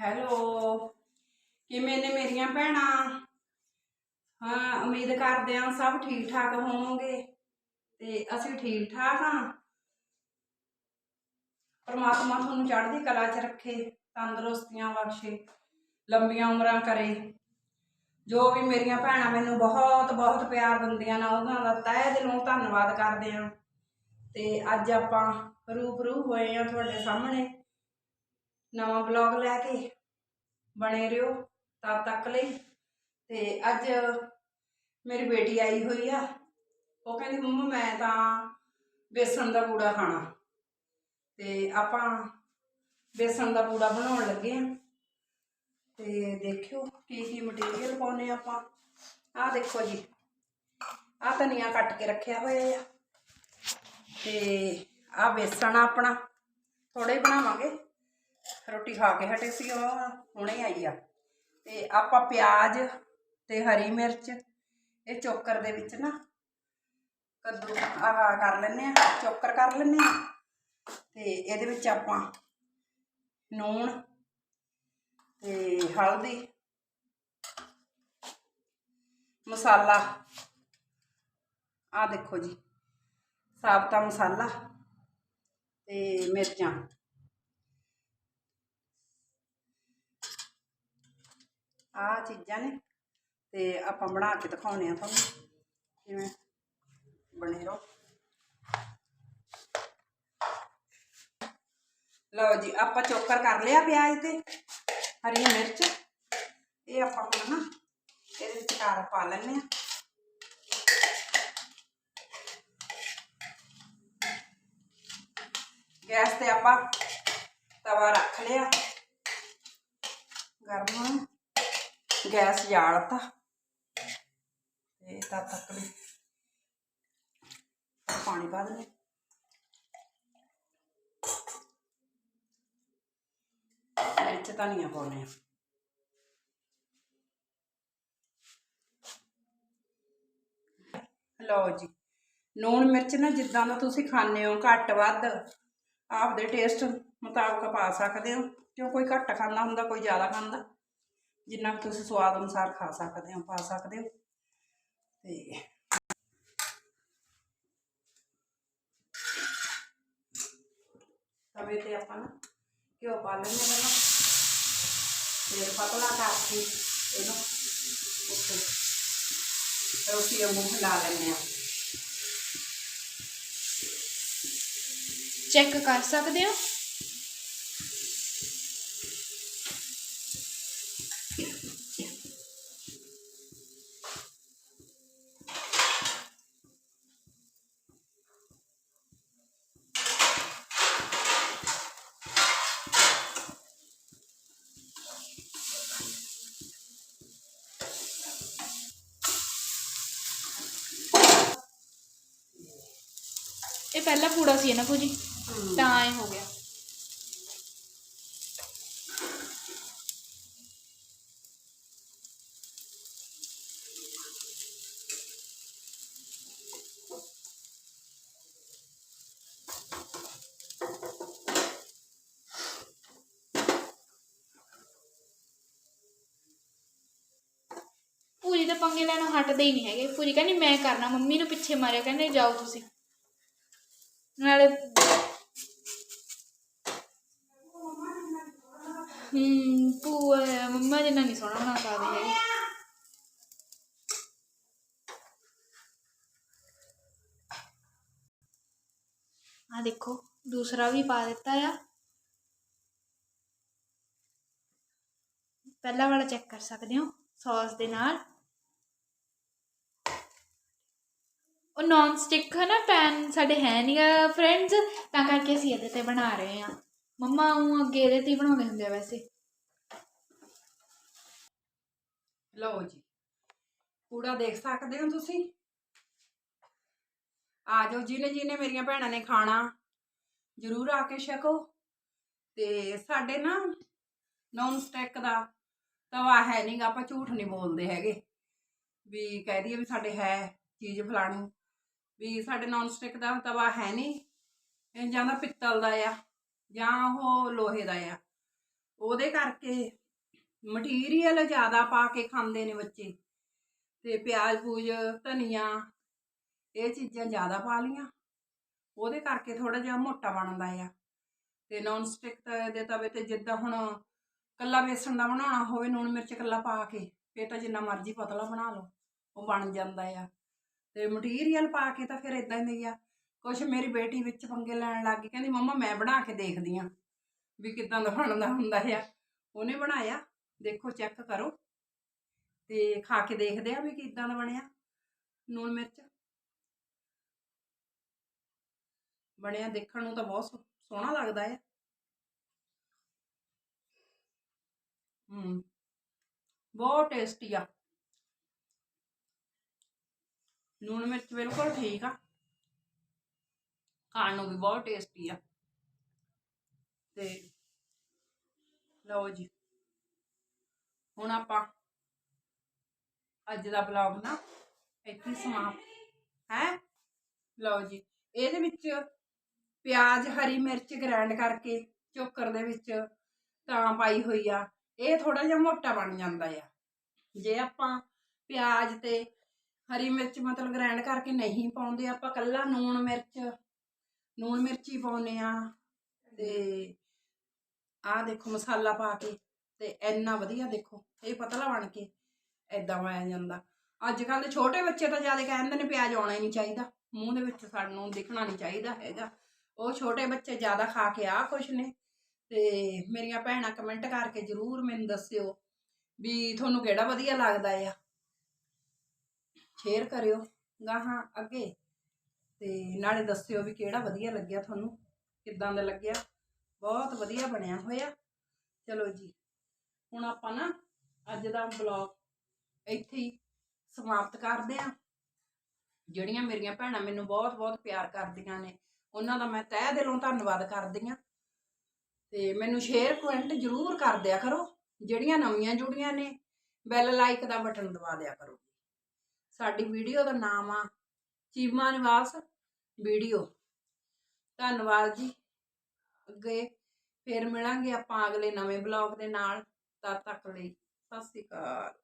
Hello, ਕਿਵੇਂ ਨੇ ਮੇਰੀਆਂ ਭੈਣਾਂ? ਹਾਂ, ਉਮੀਦ ਕਰਦੇ ਹਾਂ ਸਭ ਠੀਕ ਠਾਕ ਹੋਵੋਗੇ ਤੇ ਅਸੀਂ ਠੀਕ ਠਾਕ ਹਾਂ। ਪਰਮਾਤਮਾ ਤੁਹਾਨੂੰ ਚੜ੍ਹਦੀ ਕਲਾ 'ਚ ਰੱਖੇ, ਤੰਦਰੁਸਤੀਆਂ ਬਖਸ਼ੇ, ਲੰਬੀਆਂ ਉਮਰਾਂ ਕਰੇ। ਜੋ ਵੀ ਮੇਰੀਆਂ ਭੈਣਾਂ ਮੈਨੂੰ ਬਹੁਤ ਬਹੁਤ ਪਿਆਰ ਦਿੰਦੀਆਂ ਨੇ, ਉਹਨਾਂ ਦਾ ਤਹਿ ਦਿਲੋਂ ਧੰਨਵਾਦ ਕਰਦੇ ਹਾਂ। ਤੇ ਅੱਜ ਆਪਾਂ ਰੂਬਰੂ ਹੋਏ ਆ ਤੁਹਾਡੇ ਸਾਹਮਣੇ। ਨਵਾਂ ਬਲੌਗ ਲੈ ਕੇ ਬਣੇ ਰਹੋ ਤਦ ਤੱਕ ਲਈ। ਤੇ ਅੱਜ ਮੇਰੀ ਬੇਟੀ ਆਈ ਹੋਈ ਆ। ਉਹ ਕਹਿੰਦੀ, ਮੰਮਾ, ਮੈਂ ਤਾਂ ਬੇਸਣ ਦਾ ਪੂੜਾ ਖਾਣਾ। ਤੇ ਆਪਾਂ ਬੇਸਣ ਦਾ ਪੂੜਾ ਬਣਾਉਣ ਲੱਗੇ ਆ। ਤੇ ਦੇਖਿਓ ਕੀ ਕੀ ਮਟੀਰੀਅਲ ਪਾਉਨੇ ਆਪਾਂ। ਆਹ ਦੇਖੋ ਜੀ, ਆਹ ਧਨੀਆ ਕੱਟ ਕੇ ਰੱਖਿਆ ਹੋਇਆ ਆ। ਤੇ ਆਹ ਬੇਸਣ ਆ ਆਪਣਾ। ਥੋੜਾ ਹੀ ਬਣਾਵਾਂਗੇ। ਰੋਟੀ ਖਾ ਕੇ ਹਟੇ ਸੀ ਉਹ, ਹੁਣੇ ਆਈ ਆ। ਤੇ ਆਪਾਂ ਪਿਆਜ਼ ਤੇ ਹਰੀ ਮਿਰਚ, ਇਹ ਚੋਕਰ ਦੇ ਵਿੱਚ ਨਾ ਕੱਦੂ ਆਹ ਕਰ ਲੈਨੇ ਆ, ਚੋਕਰ ਕਰ ਲੈਨੇ ਆ। ਤੇ ਇਹਦੇ ਵਿੱਚ ਆਪਾਂ ਨੂਣ ਤੇ ਹਲਦੀ, ਮਸਾਲਾ ਆ ਦੇਖੋ ਜੀ, ਸਾਬਤਾ ਮਸਾਲਾ ਤੇ ਮਿਰਚਾਂ। ਆ ਚੀਜ਼ਾਂ ਨੇ, ਤੇ ਆਪਾਂ ਬਣਾ ਕੇ ਦਿਖਾਉਣੇ ਆ ਤੁਹਾਨੂੰ, ਕਿਵੇਂ ਬਣੇ ਰਹੋ। ਲਓ ਜੀ, ਆਪਾਂ ਚੋਕਰ ਕਰ ਲਿਆ ਪਿਆਜ਼ ਤੇ ਹਰੀ ਮਿਰਚ, ਇਹ ਆਪਾਂ ਹੁਣ ਨਾ ਇਹਦੇ ਵਿੱਚ ਕਾਰ ਪਾ ਲੈਣੇ ਆ ਗੈਸ ਤੇ ਆਪਾਂ ਤਵਾ ਰੱਖ ਲਿਆ, ਗਰਮ ਗੈਸ ਜਾਲਤਾ। ਤੇ ਤਦ ਤੱਕ ਵੀ ਪਾਣੀ ਪਾ ਦਿੰਦੇ। ਮਿਰਚ ਧਨੀਆ ਪਾਉਣੇ ਆ ਲਓ ਜੀ, ਲੂਣ ਮਿਰਚ ਨਾ ਜਿੱਦਾਂ ਦਾ ਤੁਸੀਂ ਖਾਣੇ ਹੋ, ਘੱਟ ਵੱਧ ਆਪਦੇ ਟੇਸਟ ਮੁਤਾਬਕ ਪਾ ਸਕਦੇ ਹੋ। ਕਿਉਂ ਕੋਈ ਘੱਟ ਖਾਂਦਾ ਹੁੰਦਾ, ਕੋਈ ਜ਼ਿਆਦਾ ਖਾਂਦਾ? ਜਿੰਨਾ ਕੁ ਤੁਸੀਂ ਸਵਾਦ ਅਨੁਸਾਰ ਖਾ ਸਕਦੇ ਹੋ, ਪਾ ਸਕਦੇ ਹੋ। ਤੇ ਤਵੇ ਤੇ ਆਪਾਂ ਨਾ ਘਿਓ ਪਾ ਲੈਂਦੇ ਹਾਂ ਪਹਿਲਾਂ। ਫਿਰ ਪਤਲਾ ਕਰਕੇ ਇਹਨੂੰ ਉੱਤੇ ਰੋਟੀ ਵਾਂਗੂ ਹਿਲਾ ਲੈਂਦੇ ਹਾਂ। ਚੈੱਕ ਕਰ ਸਕਦੇ ਹੋ? ਪਹਿਲਾ ਪੂੜਾ ਸੀ ਨਾ ਪੂਜੀ ਤਾਂ ਇਹ ਹੋ ਗਿਆ। ਪੂਰੀ ਤਾਂ ਪੰਗੇ ਲੈਣੋਂ ਹਟਦੇ ਹੀ ਨਹੀਂ ਹੈਗੇ। ਪੂਰੀ ਕਹਿੰਦੀ ਮੈਂ ਕਰਨਾ ਮੰਮੀ ਨੂੰ ਪਿੱਛੇ ਮਾਰਿਆ ਕਹਿੰਦੇ ਜਾਓ ਤੁਸੀਂ। ਨਾਲੇ ਹੂੰ ਪੂਆ ਮੰਮਾ ਜਿੰਨਾ ਨਹੀਂ ਸੋਹਣਾ ਬਣਾ ਸਕਦੇ ਹੈਗੇ। ਆ ਦੇਖੋ, ਦੂਸਰਾ ਵੀ ਪਾ ਦਿੱਤਾ ਆ। ਪਹਿਲਾ ਵਾਲਾ ਚੈੱਕ ਕਰ ਸਕਦੇ ਹੋ, ਸੌਸ ਦੇ ਨਾਲ। ਉਹ ਨਾਨ ਸਟਿਕ ਹੈ ਨਾ ਪੈਨ ਸਾਡੇ ਹੈ ਨਹੀਂਗਾ ਫਰੈਂਡਸ ਤਾਂ ਕਰਕੇ ਅਸੀਂ ਇਹਦੇ ਤੇ ਬਣਾ ਰਹੇ ਹਾਂ। ਮੰਮਾ ਉਹ ਅੱਗੇ ਇਹਦੇ ਤੇ ਬਣਾਉਂਦੇ ਹੁੰਦੇ ਆ ਵੈਸੇ। ਲਓ ਜੀ, ਕੂੜਾ ਦੇਖ ਸਕਦੇ ਹੋ ਤੁਸੀਂ? ਆ ਜਾਓ, ਜਿਹਨੇ ਜਿਹਨੇ ਮੇਰੀਆਂ ਭੈਣਾਂ ਨੇ ਖਾਣਾ, ਜ਼ਰੂਰ ਆ ਕੇ ਛਕੋ। ਤੇ ਸਾਡੇ ਨਾ ਨੌਨ ਸਟਿਕ ਦਾ ਤਵਾ ਹੈ ਨਹੀਂਗਾ ਆਪਾਂ ਝੂਠ ਨਹੀਂ ਬੋਲਦੇ ਹੈਗੇ। ਵੀ ਕਹਿ ਦਈਏ ਵੀ ਸਾਡੇ ਹੈ ਚੀਜ਼ ਫਲਾਣੀ। ਵੀ ਸਾਡੇ ਨੌਨ ਸਟਿਕ ਦਾ ਤਵਾ ਹੈ ਨਹੀਂ, ਇਹ ਜਾਂ ਤਾਂ ਪਿੱਤਲ ਦਾ ਆ, ਜਾਂ ਉਹ ਲੋਹੇ ਦਾ ਆ। ਉਹਦੇ ਕਰਕੇ ਮਟੀਰੀਅਲ ਜ਼ਿਆਦਾ ਪਾ ਕੇ ਖਾਂਦੇ ਨੇ ਬੱਚੇ ਤੇ ਪਿਆਜ਼, ਪੂਜ, ਧਨੀਆ, ਇਹ ਚੀਜ਼ਾਂ ਜ਼ਿਆਦਾ ਪਾ ਲੀਆਂ ਉਹਦੇ ਕਰਕੇ ਥੋੜਾ ਜਿਹਾ ਮੋਟਾ ਬਣਦਾ ਆ। ਤੇ ਨੌਨ ਸਟਿਕ ਦੇ ਤਵੇ ਤੇ ਜਿੱਦਾਂ ਹੁਣ ਕੱਲਾ ਬੇਸਣ ਦਾ ਬਣਾਉਣਾ ਹੋਵੇ ਨੂਣ ਮਿਰਚ ਕੱਲਾ ਪਾ ਕੇ, ਫੇਰ ਤਾਂ ਜਿੰਨਾ ਮਰਜ਼ੀ ਪਤਲਾ ਬਣਾ ਲਓ, ਉਹ ਬਣ ਜਾਂਦਾ ਆ। ਤੇ ਮਟੀਰੀਅਲ ਪਾ ਕੇ ਤਾਂ ਫਿਰ ਇਦਾਂ ਹੀ ਆ। ਕੁਛ ਮੇਰੀ ਬੇਟੀ ਵਿੱਚ ਪੰਗੇ ਲੈਣ ਲੱਗ ਗਈ, ਕਹਿੰਦੀ, ਮੰਮਾ, ਮੈਂ ਬਣਾ ਕੇ ਦੇਖਦੀ ਆ ਵੀ ਕਿਦਾਂ ਦਾ ਬਣਦਾ ਹੁੰਦਾ ਆ। ਉਹਨੇ ਬਣਾਇਆ। ਦੇਖੋ ਚੈੱਕ ਕਰੋ ਤੇ ਖਾ ਕੇ ਦੇਖਦੇ ਆ ਵੀ ਕਿਦਾਂ ਦਾ ਬਣਿਆ। ਨੂਣ ਮਿਰਚ ਬਣਿਆ ਦੇਖਣ ਨੂੰ ਤਾਂ ਬਹੁਤ ਸੋ- ਸੋਹਣਾ ਲੱਗਦਾ ਆ। ਹੂੰ, ਬਹੁਤ ਟੇਸਟੀ ਆ। ਲੂਣ ਮਿਰਚ ਬਿਲਕੁਲ ਠੀਕ ਆ। ਖਾਣ ਨੂੰ ਵੀ ਬਹੁਤ ਟੇਸਟੀ ਆ। ਤੇ ਲਓ ਜੀ। ਹੁਣ ਆਪਾਂ ਅੱਜ ਦਾ ਬਲੌਗ ਨਾ ਇੱਥੇ ਹੀ ਸਮਾਪਤ, ਹੈ? ਲਓ ਜੀ। ਇਹਦੇ ਵਿੱਚ ਪਿਆਜ਼, ਹਰੀ ਮਿਰਚ ਗ੍ਰਾਈਂਡ ਕਰਕੇ ਚੋਕਰ ਦੇ ਵਿੱਚ ਤਾਂ ਪਾਈ ਹੋਈ ਆ। ਇਹ ਥੋੜਾ ਜਿਹਾ ਮੋਟਾ ਬਣ ਜਾਂਦਾ ਆ। ਜੇ ਆਪਾਂ ਪਿਆਜ਼ ਤੇ ਹਰੀ ਮਿਰਚ ਮਤਲਬ ਗ੍ਰਾਈਂਡ ਕਰਕੇ ਨਹੀਂ ਪਾਉਂਦੇ, ਆਪਾਂ ਕੱਲਾ ਨੂਣ ਮਿਰਚ ਨੂਣ ਮਿਰਚ ਹੀ ਪਾਉਨੇ ਆ ਤੇ ਆਹ ਦੇਖੋ ਮਸਾਲਾ ਪਾ ਕੇ ਤੇ ਇੰਨਾ ਵਧੀਆ ਦੇਖੋ, ਇਹ ਪਤਲਾ ਬਣ ਕੇ ਐਦਾਂ ਆਇਆ ਜਾਂਦਾ। ਅੱਜ ਕੱਲ ਦੇ ਛੋਟੇ ਬੱਚੇ ਤਾਂ ਜ਼ਿਆਦਾ ਕਹਿੰਦੇ ਨੇ ਪਿਆਜ਼ ਆਉਣਾ ਹੀ ਨਹੀਂ ਚਾਹੀਦਾ, ਮੂੰਹ ਦੇ ਵਿੱਚ ਸਾਨੂੰ ਦਿਖਣਾ ਨਹੀਂ ਚਾਹੀਦਾ ਹੈਗਾ। ਉਹ ਛੋਟੇ ਬੱਚੇ ਜ਼ਿਆਦਾ ਖਾ ਕੇ ਆ ਖੁਸ਼ ਨੇ ਤੇ ਮੇਰੀਆਂ ਭੈਣਾਂ ਕਮੈਂਟ ਕਰਕੇ ਜਰੂਰ ਮੈਨੂੰ ਦੱਸਿਓ ਵੀ ਤੁਹਾਨੂੰ ਕਿਹੜਾ ਵਧੀਆ ਲੱਗਦਾ ਆ। ਸ਼ੇਅਰ ਕਰਿਓ ਗਾਹਾਂ ਅੱਗੇ ਤੇ ਨਾਲੇ ਦੱਸਿਓ ਵੀ ਕਿਹੜਾ ਵਧੀਆ ਲੱਗਿਆ ਤੁਹਾਨੂੰ, ਕਿੱਦਾਂ ਦਾ ਲੱਗਿਆ। ਬਹੁਤ ਵਧੀਆ ਬਣਿਆ ਹੋਇਆ। ਚਲੋ ਜੀ, ਹੁਣ ਆਪਾਂ ਨਾ ਅੱਜ ਦਾ ਬਲੌਗ ਇੱਥੇ ਹੀ ਸਮਾਪਤ ਕਰਦੇ ਆਂ ਜਿਹੜੀਆਂ ਮੇਰੀਆਂ ਭੈਣਾਂ ਮੈਨੂੰ ਬਹੁਤ ਬਹੁਤ ਪਿਆਰ ਕਰਦੀਆਂ ਨੇ, ਉਹਨਾਂ ਦਾ ਮੈਂ ਤਹਿ ਦਿਲੋਂ ਧੰਨਵਾਦ ਕਰਦੀ ਆਂ ਤੇ ਮੈਨੂੰ ਸ਼ੇਅਰ ਕਮੈਂਟ ਜ਼ਰੂਰ ਕਰ ਦਿਆ ਕਰੋ, ਜਿਹੜੀਆਂ ਨਵੀਆਂ ਜੁੜੀਆਂ ਨੇ, ਬੈਲ ਲਾਈਕ ਦਾ ਬਟਨ ਦਬਾ ਦਿਆ ਕਰੋ। ਸਾਡੀ ਵੀਡੀਓ ਦਾ ਨਾਮ ਆ ਚੀਮਾ ਨਿਵਾਸ ਵੀਡੀਓ। ਧੰਨਵਾਦ ਜੀ। ਅੱਗੇ ਫੇਰ ਮਿਲਾਂਗੇ ਆਪਾਂ ਅਗਲੇ ਨਵੇਂ ਬਲੌਗ ਦੇ ਨਾਲ। ਤਦ ਤੱਕ ਲਈ ਸਤਿ ਸ਼੍ਰੀ ਅਕਾਲ।